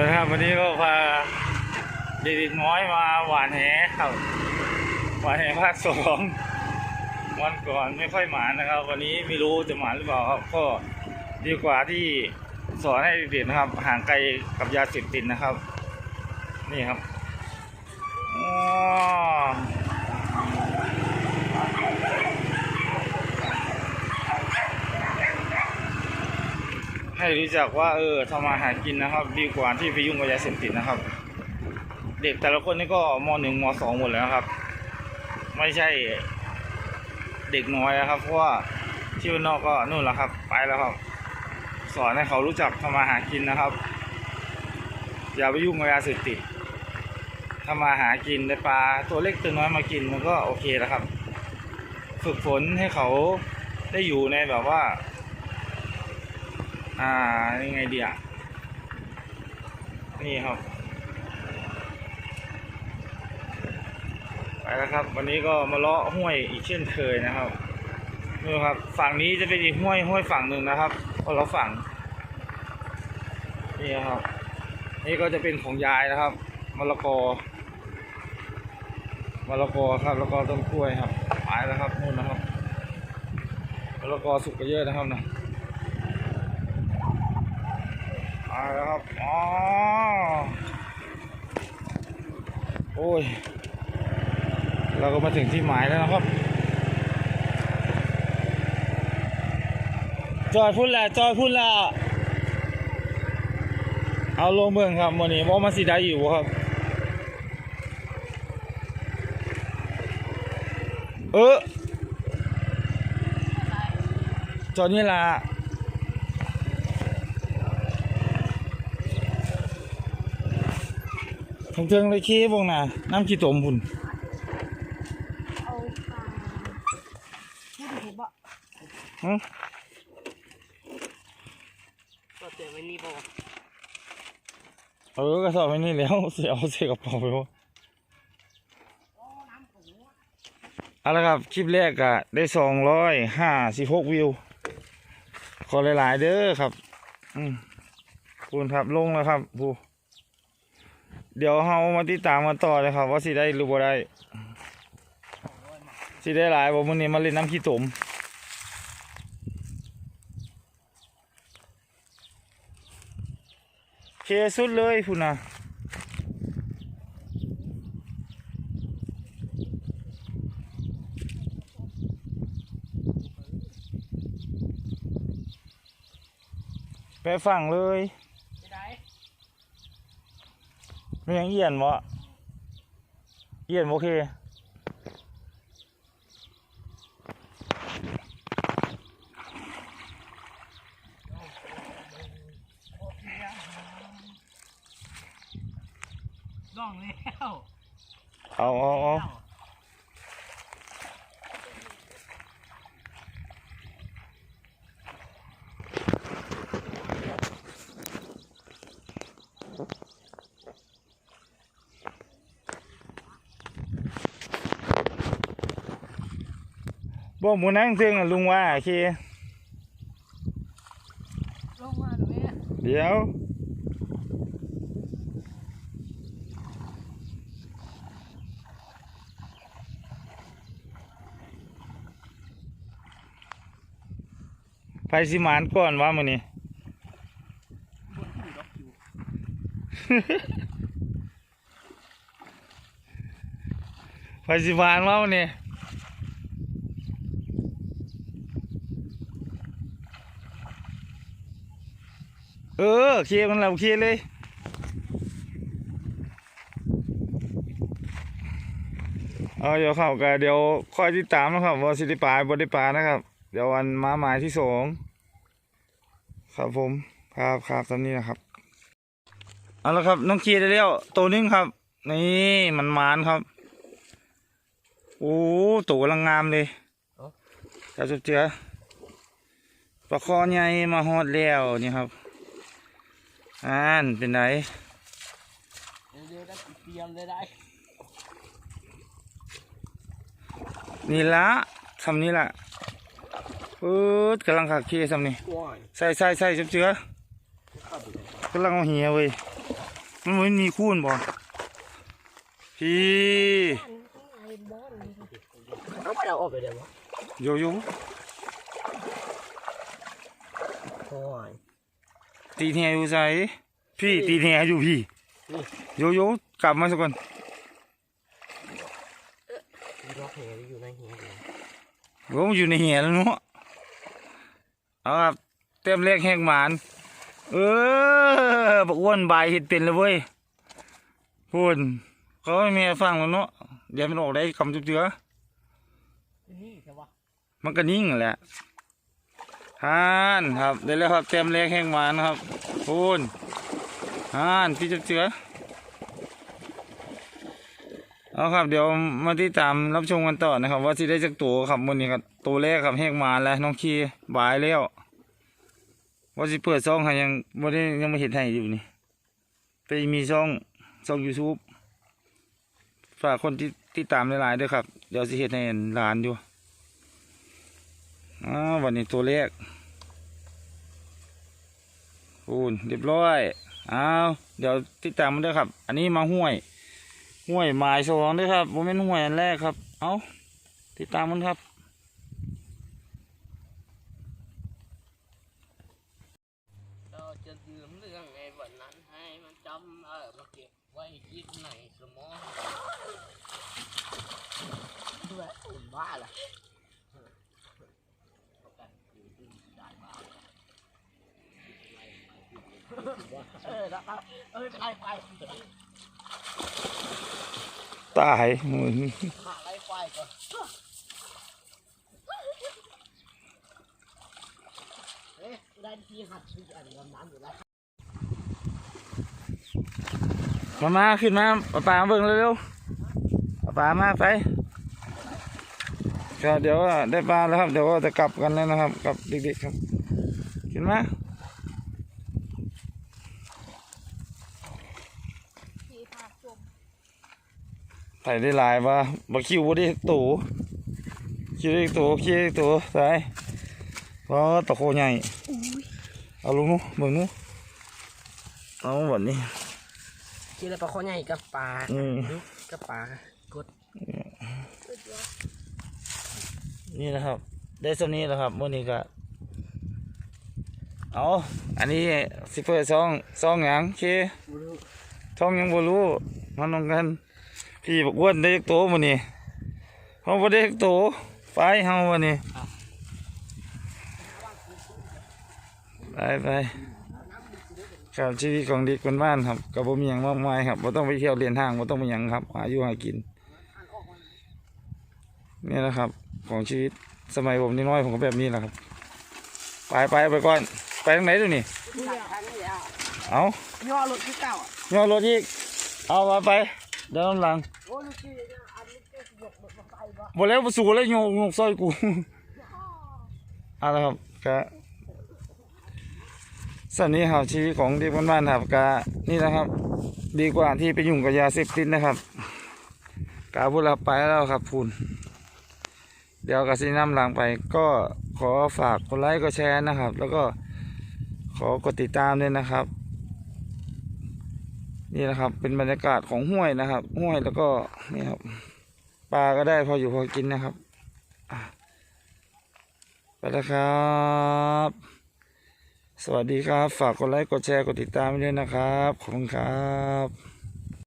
นะครับวันนี้ก็พาเด็กน้อยมาหวานแหครับหวานแหภาคสองวันก่อนไม่ค่อยหมานนะครับ วันนี้ไม่รู้จะหมานหรือเปล่าครับก็ดีกว่าที่สอนให้เด็กนะครับ ห่างไกลกับยาเสพติดนะครับ นี่ครับอ๋อ ให้รู้จักว่าเออทำมาหากินนะครับ ดีกว่าที่ไปยุ่งกับยาเสพติดนะครับ เด็กแต่ละคนนี่ก็มหนึ่งมสองหมดแล้วครับ ไม่ใช่เด็กน้อยนะครับ เพราะว่าที่บ้านนอกก็นู่นแล้วครับ ไปแล้วครับ สอนให้เขารู้จักทำมาหากินนะครับ อย่าไปยุ่งกับยาเสพติดทำมาหากินได้ปลาตัวเล็กตัวน้อยมากินมันก็โอเคแล้วครับ ฝึกฝนให้เขาได้อยู่ในแบบว่า อ่ายังไงดีอะนี่ครับ ไปแล้วครับ วันนี้ก็มาเลาะห้วยอีกเช่นเคยนะครับนี่ครับ ฝั่งนี้จะเป็นอีกห้วยห้วยฝั่งหนึ่งนะครับคนละฝั่งนี่ครับ นี่ก็จะเป็นของยายนะครับมะละกอมะละกอครับแล้วก็ต้นกล้วยครับไปแล้วครับนู่นนะครับมะละกอสุกก็เยอะนะครับนะไป แล้วครับ อ๋อ โอ้ย เราก็มาถึงที่หมายแล้วนะครับ จอดพุ่นแหละจอดพุ่นแหละเอาลงเมืองครับวันนี้ว่ามาสีได้อยู่ครับ เออจอดนี่ละ ผมเทิงเลยขี้บงน่ะน้ำขี้ตมพุ่นเอาปลาพูดถึงบ่หึก็เจอไว้นี่บ่เออกระสอบไว้นี่แล้วเสียเอาเสียกระเป๋าไปวะเอาละครับ คลิปแรกอะได้สองร้อยห้าสิบหกวิว ขอหลาย ๆ เด้อครับ อืมคุณครับลงแล้วครับผู้ เดี๋ยวเฮามาติดตามมาต่อเลยครับ ว่าสิได้หรือบ่ได้สิได้หลายบ่มื้อนี้มาเล่นน้ำขี้ตมเคสุดเลยพุ่นนะไปฝั่งเลย จะได้ ไม่ยังเอียนบ่เอียนโอเค ล่องแล้ว เอาเอาเอา บอกหมูนั่งเทิงลุงว่าโอเคลงมาหนูแม่เดี๋ยวไปสิหมานก่อนว่ามื้อนี้ไปสิหมานว่ามื้อนี้ เออเคลียร์มันแล้วเคลียร์เลยเอาเดี๋ยวเข้ากันเดี๋ยวคอยติดตามนะครับว่าสิได้ปลาบ่ได้ปลานะครับ เดี๋ยววันมาหมายที่สองครับผมครับครับตอนนี้นะครับเอาละครับน้องเคลียร์ได้แล้วตัวหนึงครับ นี่มันมานครับโอ้ตัวกำลังงามเลยจ้าจุ๊บเจือปลาคอใหญ่มาฮอดแล้วนี่ครับ อ่านเป็นไงเดี๋ยวได้เตรียมเลยได้นี่ละทำนี่ละปื๊ดกำลังขักเคสำนี่ว้ายใส่ใส่ใส่จุ๊บเจือกำลังเอาเหียเว้ยมันไม่มีคูนบ่พี่เอาไปเอาออกไปเดี๋ยววะโยโย่โอ้ย ตีเนียอยู่ใส่พี่ตีเนียอยู่พี่นี่โยโย่กลับมาสักก่อนมีล็อกแหอยู่ในแหอยู่โอ้มันอยู่ในเหียแล้วเนาะเอาครับเต็มเลขแหกหมานเออบักอ้วนบายเห็ดเป็นเลยเว้ยพูดเขาไม่มีให้ฟังแล้วเนาะเดี๋ยวมันออกได้คำจุ๊บเจือนี่ใช่ปะมันก็นิ่งแหละ ฮ่านครับได้แล้วครับเต็มเลขแห้งหวานครับพูนฮ่านพี่จุ๊บเจือเอาครับเดี๋ยวมาที่ตามรับชมกันต่อนะครับ ว่าที่ได้จากตัวครับมันนี้ครับตัวแรกครับแห้งหวานแล้วน้องคีบายแล้วว่าสิเปิดช่องให้ยังว่ได้ยังไม่เห็นให้อยู่นี่แต่มีช่องช่อง YouTube ฝากคนที่ติดตามหลายๆด้วยครับ เดี๋ยวสิเห็นให้หลานอยู่ อ่าวันนี้ตัวเลขคูณเรียบร้อยอ้าวเดี๋ยวติดตามมันด้วยครับ อันนี้มาห้วย ห้วยหมายสองด้วยครับโมเมนห้วยอันแรกครับ เอาติดตามมันครับเราจะลืมเรื่องในวันนั้นให้มันจำเออมาเก็บไว้คิดในสมองด้วยอุ่นบ้าล่ะ เออแล้วก็เออไล่ไปตายมึงหาไล่ไปก่อนเอ๊ะได้ที่หัดชุดอันดำน้ำอยู่แล้วมา มา ขึ้นมาป้าป่าเบิ่งเร็วๆป้าป่ามาไปก็เดี๋ยวได้ปลาแล้วครับ เดี๋ยวจะกลับกันแล้วนะครับ กลับเด็กๆครับ ขึ้นมา ใส่ได้หลายว่าบักคิวบ่ได้ตูคิวได้ตูคิวได้ตูใส่เพราะตะโคใหญ่เอาลงนู้นเบิ่งนู้นเอาแบบนี้กินอะไรปลาข้อใหญ่กับปลาอืมกับปลากดนี่นะครับ ได้ส่วนนี้แหละครับมื่อนี้ก็เอาอันนี้สิเปิดซองซองหยังเคซองหยังบ่รู้มันลงกัน พี่บอกอ้วนได้จักโตมื้อนี้เฮาบ่ได้จักโตไปเฮาวันนี้ไปไปครับชีวิตของเด็กคนบ้านครับก็บ่มีหยังมากมายครับบ่ต้องไปเที่ยวเรียนห้างบ่ต้องไปหยังครับหาอยู่หากินนี่แหละครับ ของชีวิตสมัยผมนี่น้อยผมก็แบบนี้แหละครับ ไปไปไปก่อน ไปทางไหนดูนี่เอาย่อรถที่เก่าอะย่อรถอีกเอาไปไป เดินหลังโอ้ลูกพี่เนี่ยอันนี้ก็หยกแบบไปบ่หมดแล้วสู่แล้วโยกโยกซอยกูเอาละครับก็สันนี้ครับชีวิตของเด็กบ้านๆครับก็นี่นะครับ ดีกว่าที่ไปยุ่งกับยาเสพติดนะครับกาบุรไปแล้วครับพูนเดี๋ยวกสินำหลังไป ก็ขอฝากกดไลค์กดแชร์นะครับ แล้วก็ขอกดติดตามด้วยนะครับ นี่นะครับ เป็นบรรยากาศของห้วยนะครับ ห้วยแล้วก็นี่ครับปลาก็ได้พออยู่พอกินนะครับไปแล้วครับ สวัสดีครับ ฝากกดไลค์กดแชร์กดติดตามไว้ด้วยนะครับ ขอบคุณครับ